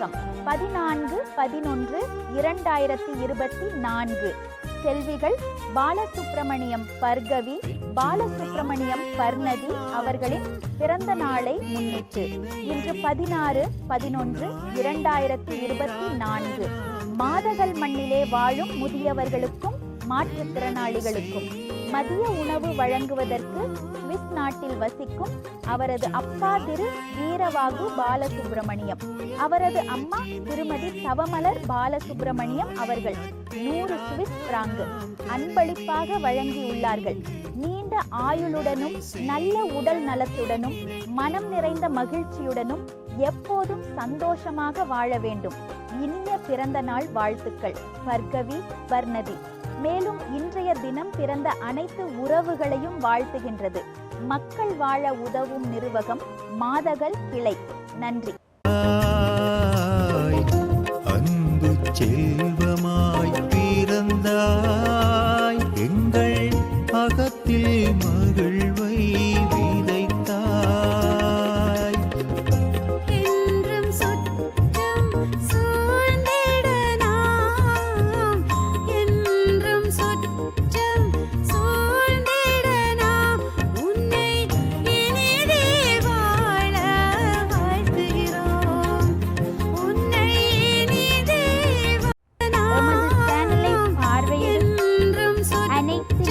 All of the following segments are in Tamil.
வணக்கம். பதினான்கு பதினொன்று இரண்டாயிரத்தி இருபத்தி நான்கு. செல்விகள் பாலசுப்பிரமணியம் பர்கவி பாலசுப்பிரமணியம் பர்ணதி அவர்களின் பிறந்த நாளை முன்னிட்டு இன்று பதினாறு பதினொன்று இரண்டாயிரத்தி இருபத்தி நான்கு. மாதகள் மண்ணிலே வாழும் முதியவர்களுக்கும் மாற்றுத்திறனாளிகளுக்கும் மதிய உணவு வழங்குவதற்கு சுவிஸ் நாட்டில் வசிக்கும் அவரது அப்பா திரு வீரவாகு பாலசுப்பிரமணியம் அவரது அம்மா திருமதி தவமலர் பாலசுப்பிரமணியம் அவர்கள் நூறு சுவிஸ் பிராங்கு அன்பளிப்பாக வழங்கியுள்ளார்கள். நீண்ட ஆயுளுடனும் நல்ல உடல் நலத்துடனும் மனம் நிறைந்த மகிழ்ச்சியுடனும் எப்போதும் சந்தோஷமாக வாழ வேண்டும். இனிய பிறந்த நாள் வாழ்த்துக்கள். பர்கவி வர்ணதி மேலும் இன்றைய தினம் பிறந்த அனைத்து உறவுகளையும் வாழ்த்துகின்றது மக்கள் வாழ உதவும் நிறுவகம் மாதகள் கிளை நன்றி அன்பு செல்வமாய்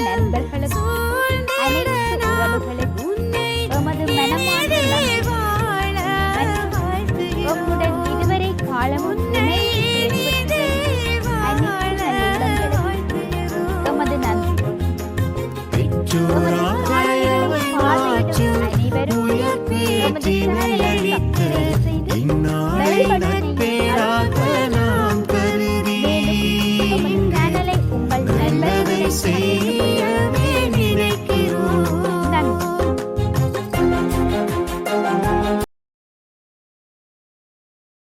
நண்பர்களுக்கும் அனைத்து உறவுகளுக்கும் எமது மனமார்ந்த இதுவரை காலமும் நன்றி அனைவரும்